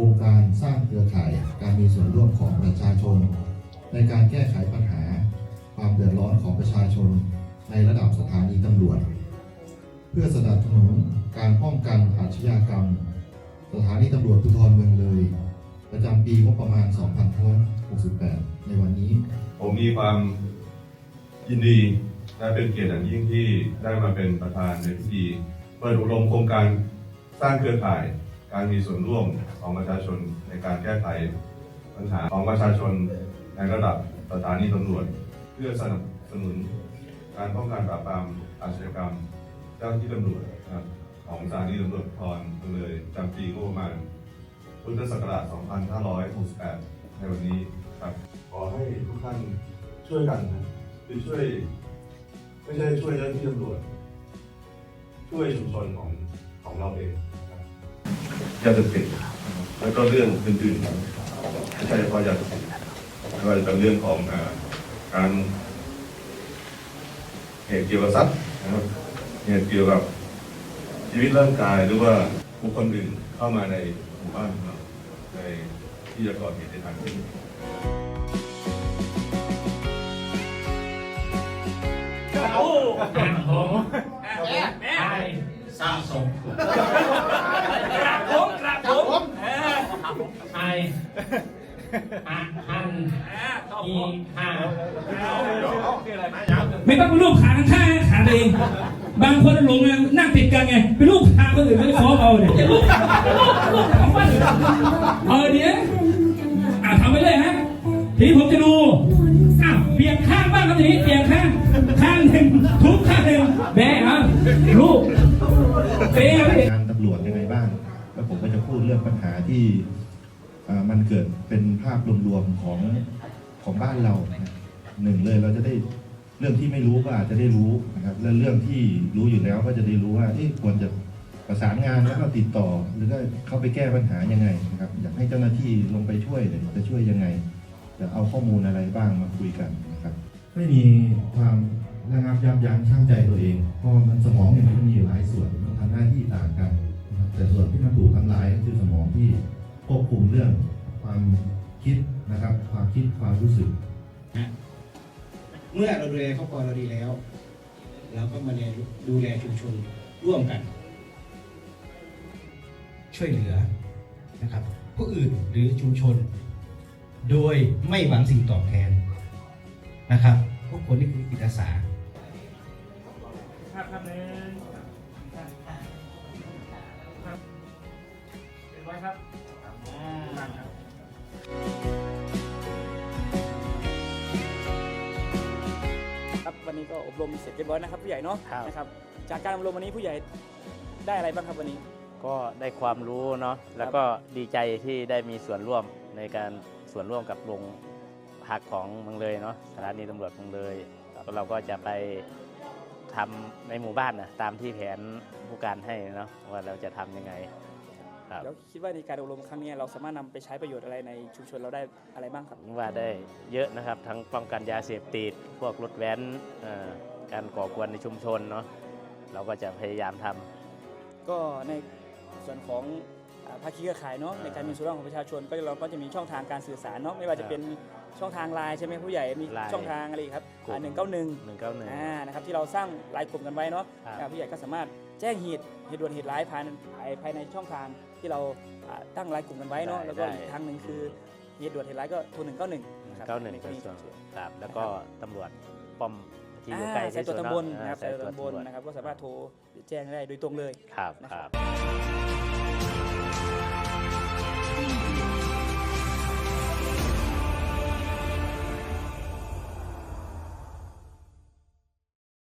ครงการสร้างเครือข่ายการมีส่วนร่วมของประชาชน ในการแก้ไขปัญหาความเดือดร้อนของประชาชน ในระดับสถานีตำรวจ เพื่อสนับสนุนการป้องกันอาชญากรรม สถานีตำรวจภูธรเมืองเลย ประจำปีงบประมาณ 2568 ในวันนี้ ผมมีความยินดีและเป็นเกียรติอย่างยิ่งที่ได้มาเป็นประธานในพิธีเปิดอบรมโครงการสร้างเครือข่าย การมีส่วนร่วมของประชาชนในการแก้ไขปัญหาของประชาชนในระดับสถานีตำรวจ เพื่อสนับสนุนการป้องกันปราบปรามอาชญากรรม เจ้าหน้าที่ตำรวจของสถานีตำรวจภูธรเมืองเลยจำปีงบประมาณพุทธศักราช 2568 ในวันนี้ครับขอให้ทุกท่านช่วยกันคือช่วย ไม่ใช่ช่วยเจ้าหน้าที่ตำรวจ ช่วยชุมชนของของเราเอง ยาเสพติดแล้วก็เรื่องอื่นๆไม่ใช่เฉพาะยาเสพติดไม่ว่าจะเป็นเรื่องของอการเหตุเกี่ยวกับทรัพย์นะครับเหตุเกี่ยวกับชีวิตร่างกายหรือว่าบุคคลอื่นเข้ามาในหมู่บ้านของเราในที่จะก่อเหตุในทางที่โอ้ครับผมแม่สะสมกระผมกระผม ไอหันหันอีห้าไม่ต้องเป็นรูปขาข้างๆขาตัวเอง บางคนหลงเลยนั่งติดกันไงเป็นรูปขาคนอื่นไม่ได้ฟ้องเอาเนี่ยรูปรูปรูปของมันเออเดี๋ยวอ่าทำไปเลยฮะทีนี้ผมจะดูอ้าวเปลี่ยนข้างบ้างครับทีนี้เปลี่ยนข้างข้างหนึ่งทุกข้างหนึ่งแบะอะรูปเป๊ะเลยงานตำรวจยังไงบ้างแล้วผมก็จะพูดเรื่องปัญหาที่อ่า มันเกิดเป็นภาพรวมๆของของบ้านเราหนึ่งเลยเราจะได้เรื่องที่ไม่รู้ก็อาจจะได้รู้นะครับและเรื่องที่รู้อยู่แล้วก็จะได้รู้ว่าเอ๊ะควรจะประสานงานแล้วก็ติดต่อ หรือก็เข้าไปแก้ปัญหายังไงนะครับอยากให้เจ้าหน้าที่ลงไปช่วยจะช่วยยังไง จะเอาข้อมูลอะไรบ้างมาคุยกันนะครับ ไม่มีความระงับยับยั้งชั่งใจตัวเองเพราะมันสมองเนี่ยมันมีหลายส่วนมันทำหน้าที่ต่างกัน แต่ส่วนที่มันถูกทำลายก็คือสมองที่ ควบคุมเรื่องความคิดนะครับ ความคิดความรู้สึก เมื่อเราดูแลครอบครัวเราดีแล้ว เราก็มาดูแลชุมชนร่วมกัน ช่วยเหลือนะครับ ผู้อื่นหรือชุมชน โดยไม่หวังสิ่งตอบแทนนะครับพวกคนนี่คือจิตอาสาครับครับนึงครับเรียบร้ครับ วันนี้ก็อบรมเสร็จเรียบร้อยนะครับผู้ใหญ่เนาะครับ นะครับจากการอบรมวันนี้ผู้ใหญ่ได้อะไรบ้างครับวันนี้ ก็ได้ความรู้เนาะแล้วก็ดีใจที่ได้มีส่วนร่วมในการส่วนร่วมกับโรงพักของเมืองเลยเนาะสถานีตำรวจเมืองเลยแล้วก็เราก็จะไปทำในหมู่บ้านนะตามที่แผนผู้การให้เนาะว่าเราจะทำยังไง ครับแล้วคิดว่าในการอบรมครั้งนี้เราสามารถนำไปใช้ประโยชน์อะไรในชุมชนเราได้อะไรบ้างครับ ว่าได้เยอะนะครับทั้งป้องกันยาเสพติดพวกรถแว้นเอ่อการก่อกวนในชุมชนเนาะเราก็จะพยายามทำ ก็ในส่วนของอ่าภาคีเครือข่ายเนาะในการมีส่วนร่วมของประชาชนก็เราก็จะมีช่องทางการสื่อสารเนาะไม่ว่าจะเป็น ช่องทางไลน์ใช่ไหมผู้ใหญ่มี Line ช่องทางอะไรอีกครับกลุ่ม หนึ่งเก้าหนึ่งหนึ่งเก้าหนึ่ง อ่านะครับที่เราสร้างไลน์กลุ่มกันไว้เนาะครับ อ่าผู้ใหญ่ก็สามารถแจ้งเหตุเหตุด่วนเหตุร้ายภายในภายภายในช่องทางที่เราอ่าตั้งไลน์กลุ่มกันไว้เนาะแล้วก็อีกทางหนึ่งคือเหตุด่วนเหตุร้ายก็โทรหนึ่งเก้าหนึ่งนะครับเก้าหนึ่งในกก็รณีส่วนฉุกเฉินครับ แล้วก็ตำรวจป้อมที่อยู่อ่าใกล้สายที่ตรวสุจดตำบลเานะครับอ่สายสตรวจตำบลตำรวจนะครับก็สามารถโทรแจ้งได้โดยตรงเลย ครับนะคครัรับบ